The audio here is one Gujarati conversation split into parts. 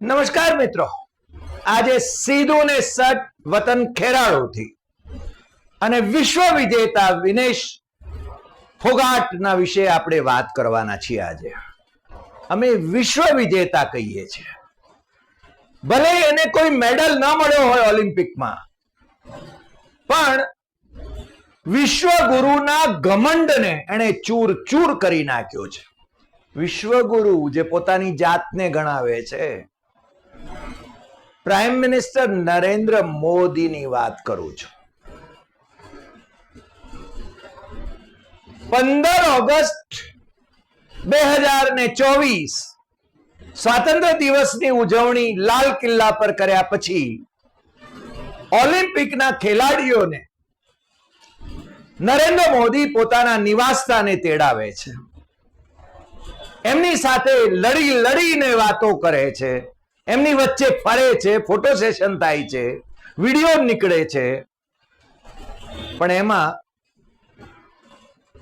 નમસ્કાર મિત્રો. આજે સીધું ને સટ વતન ખેરાળુથી અને વિશ્વ વિજેતા વિનેશ ફોગાટના વિશે આપણે વાત કરવાના છીએ આજે. અમે વિશ્વ વિજેતા કહીએ છીએ. ભલે એને કોઈ મેડલ ન મળ્યો હોય ઓલિમ્પિકમાં, પણ વિશ્વગુરુના ઘમંડને એણે ચૂર ચૂર કરી નાખ્યો છે. વિશ્વગુરુ જે પોતાની જાતને ગણાવે છે પ્રાઇમ મિનિસ્ટર નરેન્દ્ર મોદીની વાત કરું છું. પંદર ઓગસ્ટ બે હજાર ને ચોવીસ સ્વાતંત્ર્ય દિવસની ઉજવણી લાલ કિલ્લા પર કર્યા પછી ઓલિમ્પિકના ખેલાડીઓને નરેન્દ્ર મોદી પોતાના નિવાસસ્થાને તેડાવે છે. એમની સાથે લડી લડીને વાતો કરે છે. એમની વચ્ચે ફરે છે, ફોટો સેશન થાય છે, વીડિયો નીકળે છે. પણ એમાં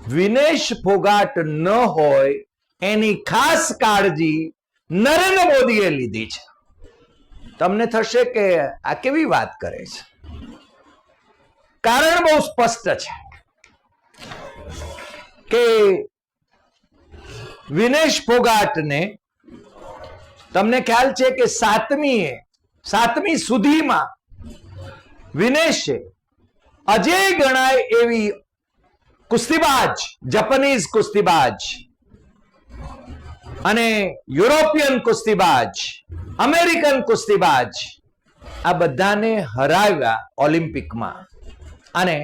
વિનેશ ફોગાટ ન હોય, એની ખાસ કાળજી નરેન્દ્ર મોદીએ લીધી છે. તમને થશે કે આ કેવી વાત કરે છે? કારણ બહુ સ્પષ્ટ છે કે વિનેશ ફોગાટને તમને ખ્યાલ છે કે સાતમી સાતમી સુધીમાં વિનેશે અજય ગણાય એવી કુસ્તીબાજ જપનીઝ કુસ્તીબાજ અને યુરોપિયન કુસ્તીબાજ અમેરિકન કુસ્તીબાજ આ બધાને હરાવ્યા ઓલિમ્પિકમાં અને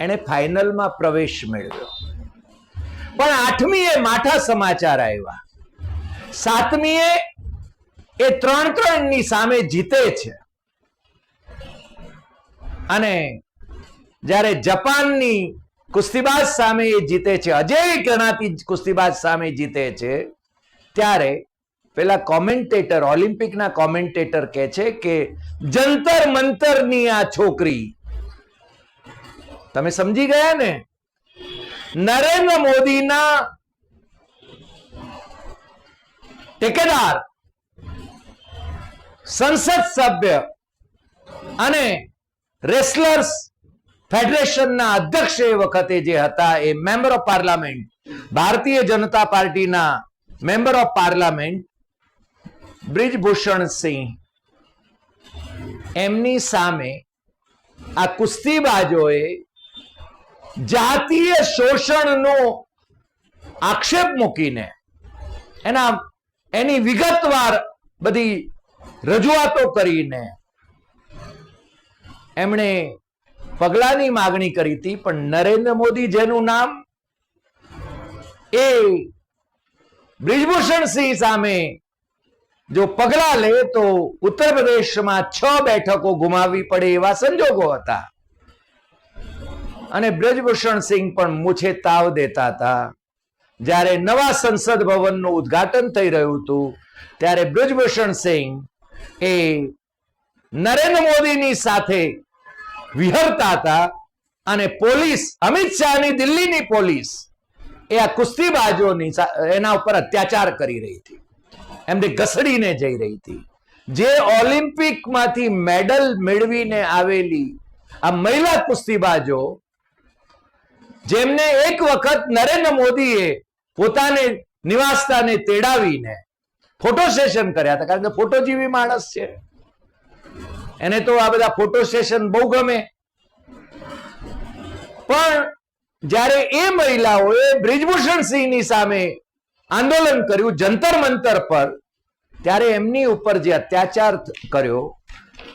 એણે ફાઇનલમાં પ્રવેશ મેળવ્યો. પણ આઠમી એ માઠા સમાચાર આવ્યા. સાતમીએ એ ત્રણ ત્રણની સામે જીતે છે. અને જ્યારે જપાનની કુસ્તીબાજ સામે એ જીતે છે, અજય ગણાતી કુસ્તીબાજ સામે જીતે છે, ત્યારે પેલા કોમેન્ટેટર, ઓલિમ્પિકના કોમેન્ટેટર કહે છે કે, જંતર મંતરની આ છોકરી. તમે સમજી ગયા ને? નરેન્દ્ર મોદીના ટેકેદાર સંસદ સભ્ય અને રેસલર્સ ફેડરેશનના અધ્યક્ષ એ વખતે જે હતા એ member of parliament, Bharatiya Janata પાર્ટીના member of parliament, Brijbhushan Singh. એમની સામે આ કુસ્તીબાજોએ જાતીય શોષણનો આક્ષેપ મૂકીને એના એની વિગતવાર બધી રજૂઆતો કરીને એમણે પગલાની માગણી કરી હતી, પણ નરેન્દ્ર મોદી જેનું નામ એ બ્રિજભૂષણ સામે જો પગલા લે તો ઉત્તર પ્રદેશમાં છ બેઠકો ગુમાવવી પડે એવા સંજોગો હતા. અને બ્રજભૂષણ સિંહ પણ મૂછે તાવ દેતા હતા. જ્યારે નવા સંસદ ભવનનું ઉદ્ઘાટન થઈ રહ્યું હતું, ત્યારે બ્રજભૂષણ સિંહ એ નરેન્દ્ર મોદીની સાથે વિહરતા હતા અને પોલીસ, અમિત શાહની દિલ્હીની પોલીસ એ આ કુસ્તીબાજોની એના ઉપર અત્યાચાર કરી રહી હતી. એમને ઘસડીને જઈ રહી હતી. જે ઓલિમ્પિકમાંથી મેડલ મેળવીને આવેલી આ મહિલા કુસ્તીબાજો, જેમને એક વખત નરેન્દ્ર મોદીએ પોતાને નિવાસતાને તેડાવીને ફોટો સેશન કર્યા હતા, કારણ કે ફોટો જેવી માણસ છે. એને તો આ બધા ફોટો સેશન બહુ ગમે. પણ જ્યારે એ મહિલાઓએ બ્રિજભૂષણ સિંહની સામે આંદોલન કર્યું, જંતર મંતર પર, ત્યારે એમની ઉપર જે અત્યાચાર કર્યો,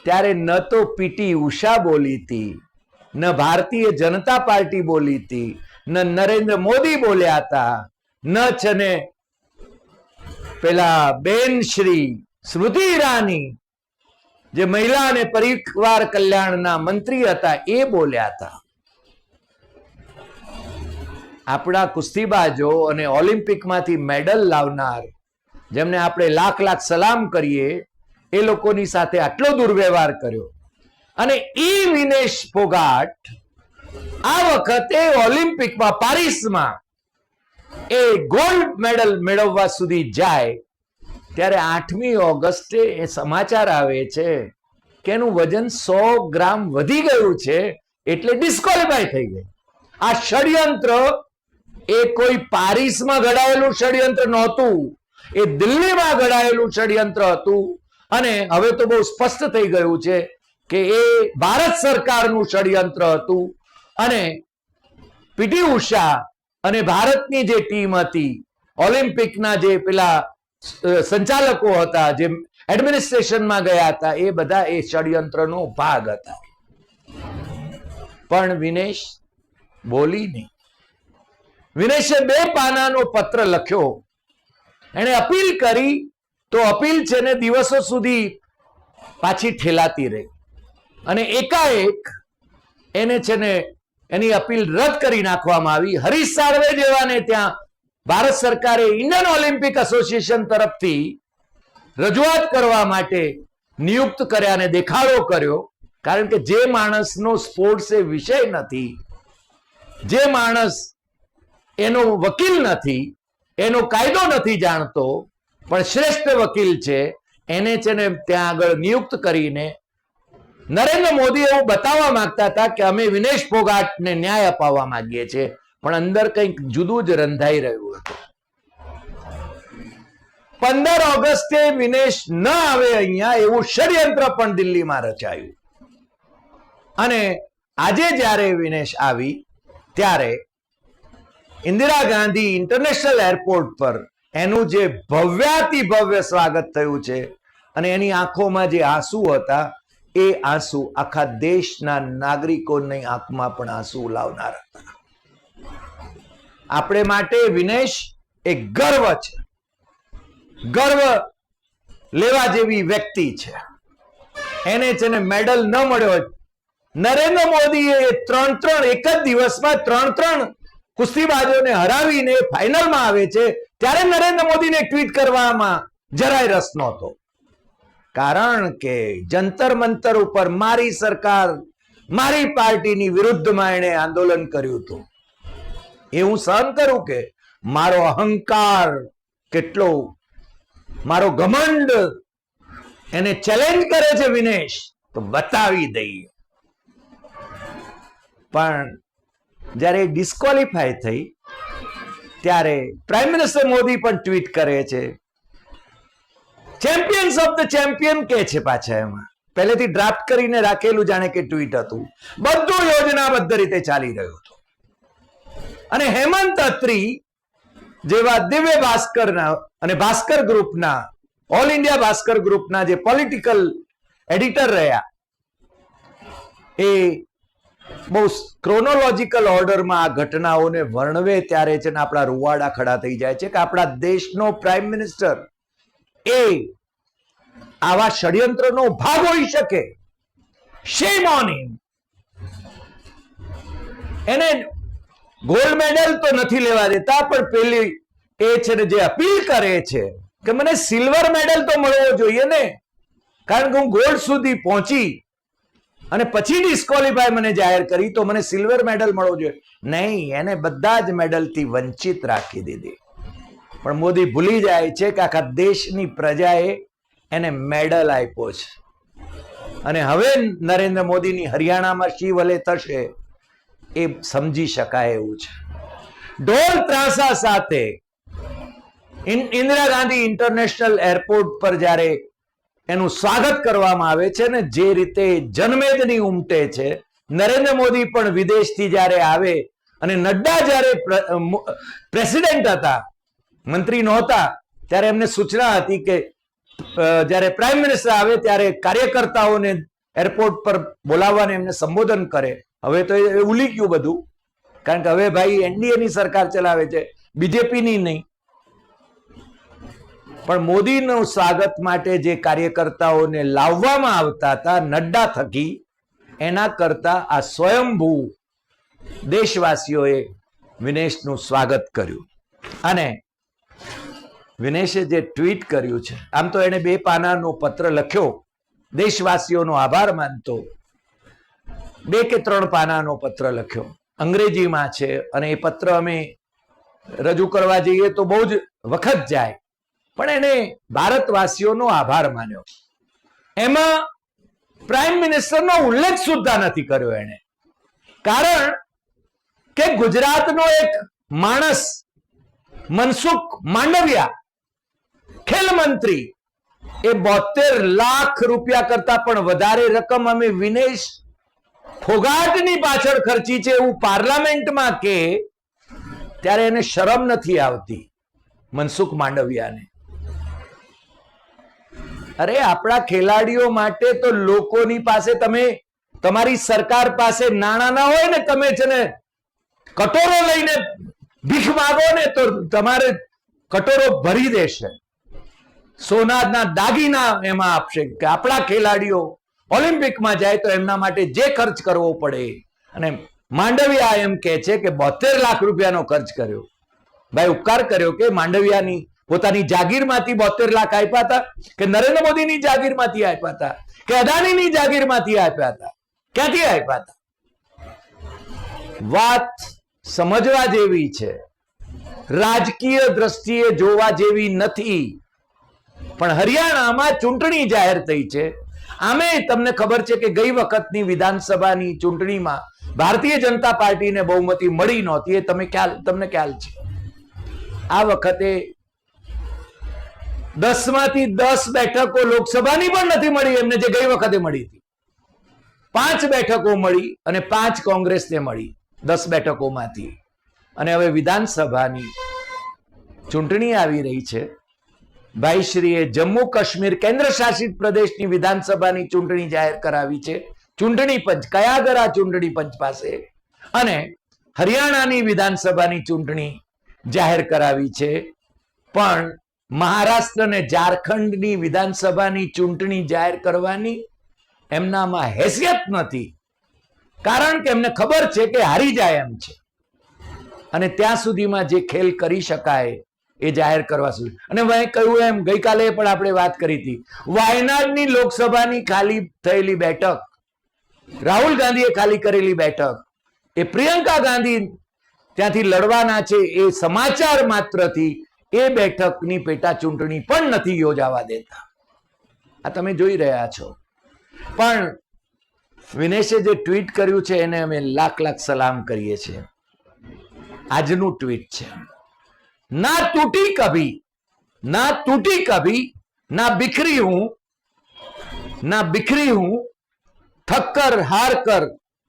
ત્યારે ન તો પીટી ઉષા બોલી હતી, ન ભારતીય જનતા પાર્ટી બોલી હતી, ન નરેન્દ્ર મોદી બોલ્યા હતા, ન છે ને પેલા બેન શ્રી સ્મૃતિ ઈરાની, જે મહિલા અને પરિવાર કલ્યાણના મંત્રી હતા, એ બોલ્યા હતા. આપણા કુસ્તીબાજો અને ઓલિમ્પિકમાંથી મેડલ લાવનાર, જેમને આપણે લાખ લાખ સલામ કરીએ, એ લોકોની સાથે આટલો દુર્વ્યવહાર કર્યો. અને એ વિનેશ ફોગાટ આ વખતે ઓલિમ્પિકમાં, પારિસમાં એ ગોલ્ડ મેડલ મેળવવા સુધી જાય, ત્યારે આઠમી ઓગસ્ટે એ સમાચાર આવે છે કે એનું વજન સો ગ્રામ વધી ગયું છે, એટલે ડિસ્કોલિફાય થઈ ગઈ. આ ષડયંત્ર, એ કોઈ પારિસમાં ઘડાયેલું ષડયંત્ર નહોતું, એ દિલ્હીમાં ઘડાયેલું ષડયંત્ર હતું, અને હવે તો બહુ સ્પષ્ટ થઈ ગયું છે કે એ ભારત સરકારનું ષડયંત્ર હતું, અને પીટી ઉષા અને ભારતની જે ટીમ હતી, ઓલિમ્પિકના જે પેલા સંચાલકો હતા, જે એડમિનિસ્ટ્રેશનમાં ગયા હતા, એ બધા એ ષડયંત્રનો ભાગ હતા. પણ વિનેશ બોલી નહીં. વિનેશે બે પાનાનો પત્ર લખ્યો. એણે અપીલ કરી, તો અપીલ છે ને દિવસો સુધી પાછી ઠેલાતી રહી. અને એકાએક એને છે ને એની અપીલ રદ કરી નાખવામાં આવી. હરીશ સાળવે જેવાને ત્યાં ભારત સરકારે ઇન્ડિયન ઓલિમ્પિક એસોસિએશન તરફથી રજૂઆત કરવા માટે નિયુક્ત કર્યા અને દેખાડો કર્યો. કારણ કે જે માણસનો સ્પોર્ટ્સ એ વિષય નથી, જે માણસ એનો વકીલ નથી, એનો કાયદો નથી જાણતો, પણ શ્રેષ્ઠ વકીલ છે, એને છે ને ત્યાં આગળ નિયુક્ત કરીને નરેન્દ્ર મોદી એવું બતાવવા માંગતા હતા કે અમે વિનેશ ફોગાટને ન્યાય અપાવવા માંગીએ છીએ, પણ અંદર કંઈક જુદું જ રંધાઈ રહ્યું હતું. પંદર ઓગસ્ટે વિનેશ ન આવે અહીંયા એવું ષડયંત્ર પણ દિલ્હીમાં રચાયું. અને આજે જ્યારે વિનેશ આવી, ત્યારે ઇન્દિરા ગાંધી ઇન્ટરનેશનલ એરપોર્ટ પર એનું જે ભવ્યાતિ ભવ્ય સ્વાગત થયું છે અને એની આંખોમાં જે આંસુ હતા એ આંસુ આખા દેશના નાગરિકોની આંખમાં પણ આંસુ લાવનાર આપણે માટે વિનેશ એ ગર્વ છે. ગર્વ લેવા જેવી વ્યક્તિ છે. એને છે ને મેડલ ન મળ્યો નરેન્દ્ર મોદીએ ત્રણ ત્રણ એક જ દિવસમાં ત્રણ ત્રણ કુસ્તીબાજોને હરાવીને ફાઇનલમાં આવે છે. ત્યારે નરેન્દ્ર મોદીને ટ્વીટ કરવામાં જરાય રસ નહોતો. કારણ કે જંતર મંતર ઉપર મારી સરકાર મારી પાર્ટીની વિરુદ્ધમાં એણે આંદોલન કર્યું હતું. એ હું સહન કરું કે મારો અહંકાર કેટલો, મારો ઘમંડ એને ચેલેન્જ કરે છે વિનેશ, તો બતાવી દઈએ. પણ જ્યારે ડિસ્કોલિફાય થઈ, ત્યારે પ્રાઇમ મિનિસ્ટર મોદી પણ ટ્વીટ કરે છે ચેમ્પિયન્સ ઓફ ધ ચેમ્પિયન કે છે પાછા એમાં? પહેલેથી ડ્રાફ્ટ કરીને રાખેલું જાણે કે ટ્વીટ હતું. બધું યોજનાબદ્ધ રીતે ચાલી રહ્યું હતું. અને હેમંત અત્રી જેવા દિવ્ય ભાસ્કરના અને ભાસ્કર ગ્રુપના ઓલ ઇન્ડિયા ભાસ્કર ગ્રુપના જે પોલિટિકલ એડિટર રહ્યા, એ બહુ ક્રોનોલોજીકલ ઓર્ડરમાં આ ઘટનાઓને વર્ણવે ત્યારે છે ને આપણા રૂવાડા ખડા થઈ જાય છે કે આપણા દેશનો પ્રાઇમ મિનિસ્ટર એ આવા ષડયંત્રનો ભાગ હોઈ શકે. શેમ ઓન એને ગોલ્ડ મેડલ તો નથી લેવા દેતા, પણ પેલી એ છે ને જે અપીલ કરે છે કે મને સિલ્વર મેડલ તો મળવો જોઈએ ને. કારણ કે હું ગોલ્ડ સુધી પહોંચી અને પછી ડિસ્કોલિફાય મને જાહેર કરી, તો મને સિલ્વર મેડલ મળવો જોઈએ. નહીં, એને બધા જ મેડલથી વંચિત રાખી દીધી. પણ મોદી ભૂલી જાય છે કે આખા દેશની પ્રજાએ એને મેડલ આપ્યો છે. અને હવે નરેન્દ્ર મોદીની હરિયાણામાં શી વલે થશે એ સમજી શકાય એવું છે. ઢોલ ત્રાસા સાથે ઇન્દિરા ગાંધી ઇન્ટરનેશનલ એરપોર્ટ પર જ્યારે એનું સ્વાગત કરવામાં આવે છે ને જે રીતે જનમેદની ઉમટે છે, નરેન્દ્ર મોદી પણ વિદેશથી જ્યારે આવે અને નડ્ડા જ્યારે પ્રેસિડેન્ટ હતા મંત્રી નહોતા, ત્યારે એમને સૂચના હતી કે જ્યારે પ્રાઇમ મિનિસ્ટર આવે ત્યારે કાર્યકર્તાઓને એરપોર્ટ પર બોલાવવાને એમને સંબોધન કરે. હવે તો એ ઉલી ગયું બધું. કારણ કે હવે ભાઈ એનડીએ ની સરકાર ચલાવે છે બીજેપીની નહીં. પણ મોદીનું સ્વાગત માટે જે કાર્યકર્તાઓને લાવવામાં આવતા હતા, નડ્ડા થકી, એના કરતા આ સ્વયંભૂ દેશવાસીઓએ વિનેશનું સ્વાગત કર્યું. અને વિનેશે જે ટ્વીટ કર્યું છે, આમ તો એને બે પાનાનો પત્ર લખ્યો, દેશવાસીઓનો આભાર માનતો. બે કે ત્રણ પાનાનો પત્ર લખ્યો, અંગ્રેજીમાં છે અને એ પત્ર અમે રજૂ કરવા જઈએ તો બહુ જ વખત જાય. પણ એને ભારતવાસીઓનો આભાર માન્યો. એમાં પ્રાઇમ મિનિસ્ટરનો ઉલ્લેખ સુદ્ધા નથી કર્યો એને કારણ કે ગુજરાતનો એક માણસ, મનસુખ માંડવિયા ખેલ મંત્રી એ બોતેર લાખ રૂપિયા કરતા પણ વધારે રકમ અમે વિનેશ ફોગાટની પાછળ ખર્ચી છે એવું પાર્લામેન્ટમાં કે ત્યારે એને શરમ નથી આવતી મનસુખ માંડવિયાને. અરે આપણા ખેલાડીઓ માટે તો લોકોની પાસે તમે, તમારી સરકાર પાસે નાણાં ના હોય ને તમે છે ને કટોરો લઈને ભીખ માગો ને તો તમારે કટોરો ભરી દેશે. સોનાના દાગીના એમાં આપશે કે આપણા ખેલાડીઓ ઓલિમ્પિકમાં જાય તો એમના માટે જે ખર્ચ કરવો પડે. અને માંડવિયા એમ કે છે કે બોતેર લાખ રૂપિયાનો ખર્ચ કર્યો. ભાઈ ઉપકાર કર્યો કે માંડવિયાની પોતાની જાગીરમાંથી બોતેર લાખ આપ્યા હતા કે નરેન્દ્ર મોદીની જાગીરમાંથી આપ્યા હતા કે અદાણીની જાગીરમાંથી આપ્યા હતા? ક્યાંથી આપ્યા હતા? વાત સમજવા જેવી છે. રાજકીય દ્રષ્ટિએ જોવા જેવી નથી. પણ હરિયાણામાં ચૂંટણી જાહેર થઈ છે. આમે તમને ખબર છે કે ગઈ વખતની વિધાનસભાની ચૂંટણીમાં ભારતીય જનતા પાર્ટીને બહુમતી મળી નહોતી. એ તમે ખ્યાલ, તમને ખ્યાલ છે. આ વખતે દસમાંથી દસ બેઠકો લોકસભાની પણ નથી મળી, એમને જે ગઈ વખતે મળી હતી. પાંચ બેઠકો મળી અને પાંચ કોંગ્રેસને મળી દસ બેઠકોમાંથી. અને હવે વિધાનસભાની ચૂંટણી આવી રહી છે. ભાઈશ્રીએ જમ્મુ કાશ્મીર કેન્દ્ર શાસિત પ્રદેશની વિધાનસભાની ચૂંટણી જાહેર કરાવી છે. ચૂંટણી પંચ કયાગરા ચૂંટણી પંચ પાસે? અને હરિયાણાની વિધાનસભાની ચૂંટણી જાહેર કરાવી છે. પણ મહારાષ્ટ્ર અને ઝારખંડની વિધાનસભાની ચૂંટણી જાહેર કરવાની એમનામાં હેસિયત નથી. કારણ કે એમને ખબર છે કે હારી જાય એમ છે. અને ત્યાં સુધીમાં જે ખેલ કરી શકાય એ જાહેર કરવા સુધી અને મેં કહ્યું એમ, ગઈકાલે પણ આપણે વાત કરી હતી. વાયનાડની લોકસભાની ખાલી થયેલી બેઠક, રાહુલ ગાંધીએ ખાલી કરેલી બેઠક, એ પ્રિયંકા ગાંધી ત્યાંથી લડવાના છે એ સમાચાર માત્રથી એ બેઠકની પેટા ચૂંટણી પણ નથી યોજાવા દેતા. આ તમે જોઈ રહ્યા છો. પણ વિનેશે જે ટ્વીટ કર્યું છે એને અમે લાખ લાખ સલામ કરીએ છીએ. આજનું ટ્વીટ છે. ના टूटी कभी ना टूटी कभी ना बिखरी हूं ना बिखरी हूं थक कर हार कर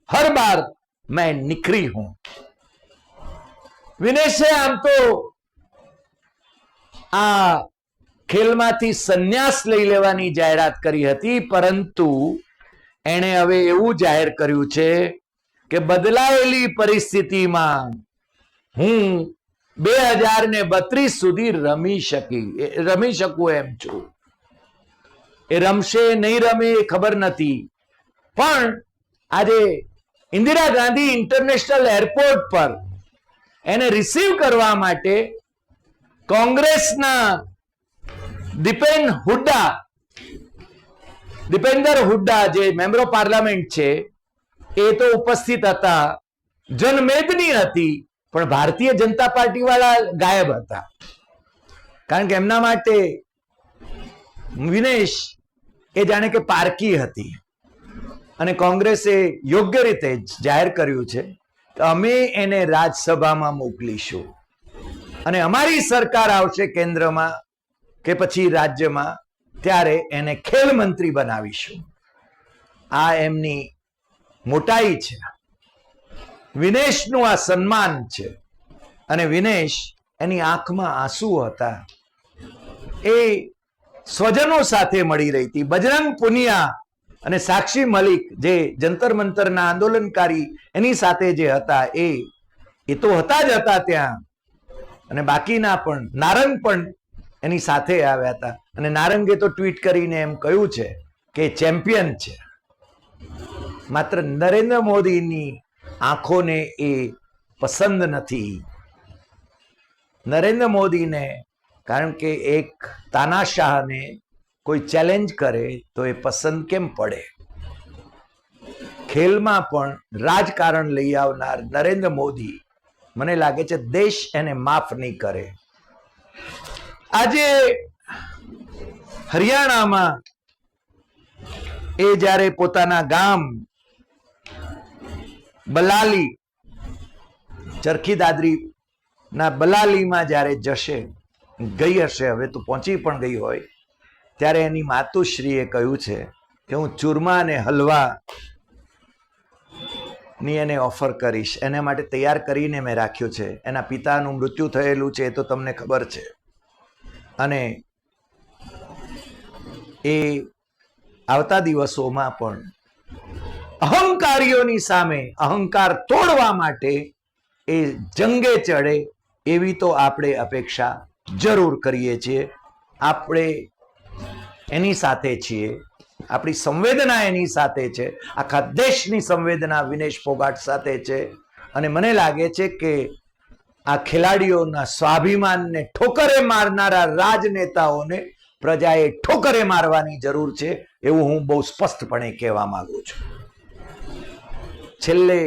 हर बार मैं निखरी हूं વિનેશે આમ તો આ ખેલમાંથી સંન્યાસ લઈ લેવાની જાહેરાત કરી હતી પરંતુ એણે હવે એવું જાહેર કર્યું છે કે બદલાયેલી પરિસ્થિતિમાં હું બે હજાર ને બત્રીસ સુધી રમી શકી. રમી શકું એમ છું. એ રમશે નહીં રમે એ ખબર નથી. પણ આજે ઇન્દિરા ગાંધી ઇન્ટરનેશનલ એરપોર્ટ પર એને રિસીવ કરવા માટે કોંગ્રેસના દીપેન હુડ્ડા, દીપેન્દર હુડ્ડા જે મેમ્બર ઓફ પાર્લામેન્ટ છે, એ તો ઉપસ્થિત હતા. જનમેદની હતી. પણ ભારતીય જનતા પાર્ટી વાળા ગાયબ હતા. કારણ કે એમના માટે વિનેશ એ જાણે કે પારકી હતી. અને કોંગ્રેસે યોગ્ય રીતે જાહેર કર્યું છે કે અમે એને રાજ્યસભામાં મોકલીશું. અને અમારી સરકાર આવશે કેન્દ્રમાં કે પછી રાજ્યમાં, ત્યારે એને ખેલ મંત્રી બનાવીશું. આ એમની મોટાઈ છે. વિનેશનું આ સન્માન છે. અને વિનેશ એની આંખમાં આંસુ હતા. એ સ્વજનો સાથે મળી રહી હતી. બજરંગ પુનિયા અને સાક્ષી મલિક જે જંતર મંતરના આંદોલનકારી એની સાથે જે હતા એ એ તો હતા જ હતા ત્યાં. અને બાકીના પણ, નારંગ પણ એની સાથે આવ્યા હતા. અને નારંગે તો ટ્વીટ કરીને એમ કહ્યું છે કે ચેમ્પિયન છે. માત્ર નરેન્દ્ર મોદીની આંખોને એ પસંદ નથી. નરેન્દ્ર મોદીને, કારણ કે એક તાનાશાહને કોઈ ચેલેન્જ કરે તો એ પસંદ કેમ પડે? ખેલમાં પણ રાજકારણ લઈ આવનાર નરેન્દ્ર મોદી મને લાગે છે દેશ એને માફ નહીં કરે. આજે હરિયાણામાં એ જ્યારે પોતાના ગામ બલાલી. ચરખી દાદરી ના બલાલીમાં જ્યારે જશે, ગઈ હશે, હવે તો પહોંચી પણ ગઈ હોય, ત્યારે એની માતુશ્રીએ કહ્યું છે કે હું ચૂરમા અને હલવા ની એને ઓફર કરીશ. એના માટે તૈયાર કરીને મેં રાખ્યું છે. એના પિતાનું મૃત્યુ થયેલું છે, એ તો તમને ખબર છે. અને એ આવતા દિવસોમાં પણ અહંકારીઓની સામે અહંકાર તોડવા માટે એ જંગે ચડે એવી તો આપણે અપેક્ષા જરૂર કરીએ છીએ. આપણે એની સાથે છીએ. આપણી સંવેદના એની સાથે છે. આખા દેશની સંવેદના વિનેશ ફોગાટ સાથે છે. અને મને લાગે છે કે આ ખેલાડીઓના સ્વાભિમાનને ઠોકરે મારનારા રાજનેતાઓને પ્રજાએ ઠોકરે મારવાની જરૂર છે. એવું હું બહુ સ્પષ્ટપણે કહેવા માંગુ છું. છેલ્લે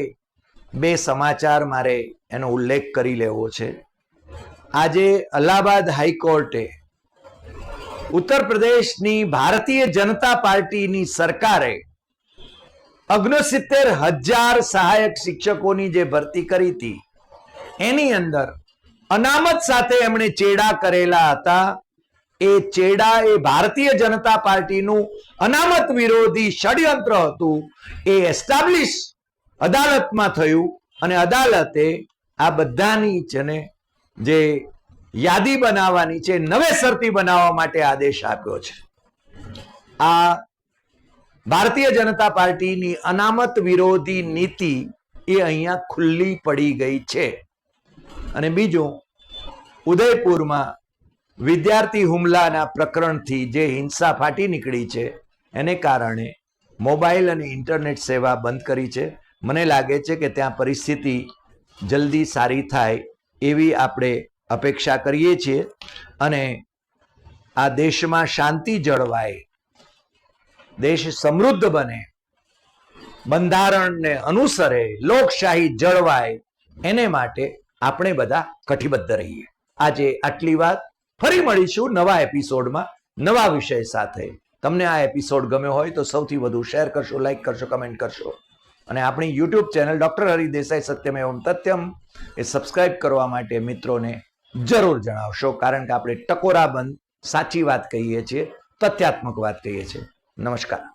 બે સમાચાર મારે એનો ઉલ્લેખ કરી લેવો છે. આજે અલ્હાબાદ હાઈકોર્ટે ઉત્તર પ્રદેશની ભારતીય જનતા પાર્ટીની સરકારે અગ્નસિત્તેર હજાર સહાયક શિક્ષકોની જે ભરતી કરી હતી, એની અંદર અનામત સાથે એમણે ચેડા કરેલા હતા. એ ચેડા એ ભારતીય જનતા પાર્ટીનું અનામત વિરોધી ષડયંત્ર હતું. એ એસ્ટાબ્લિશ અદાલતમાં થયું અને અદાલતે આ બધાની છે જે યાદી બનાવવાની છે નવેસરથી બનાવવા માટે આદેશ આપ્યો છે. આ ભારતીય જનતા પાર્ટીની અનામત વિરોધી નીતિ એ અહીંયા ખુલ્લી પડી ગઈ છે. અને બીજું, ઉદયપુરમાં વિદ્યાર્થી હુમલાના પ્રકરણથી જે હિંસા ફાટી નીકળી છે, એને કારણે મોબાઈલ અને ઇન્ટરનેટ સેવા બંધ કરી છે. મને લાગે છે કે ત્યાં પરિસ્થિતિ જલ્દી સારી થાય એવી આપણે અપેક્ષા કરીએ છીએ અને આ દેશમાં શાંતિ જળવાય, દેશ સમૃદ્ધ બને, બંધારણને અનુસરે, લોકશાહી જળવાય, એને માટે આપણે બધા કટિબદ્ધ રહીએ. આજે આટલી વાત. ફરી મળીશું નવા એપિસોડમાં, નવા વિષય સાથે. તમને આ એપિસોડ ગમ્યો હોય તો સૌથી વધુ શેર કરશો, લાઈક કરશો, કમેન્ટ કરશો. અને આપણી YouTube channel doctor Hari Desai Satyam એવમ તથ્યમ એ સબસ્ક્રાઇબ કરવા માટે મિત્રોને જરૂર જણાવશો, કારણ કે આપણે ટકોરા બંધ સાચી વાત કહીએ છીએ, તથ્યાત્મક વાત કહીએ છીએ. નમસ્કાર.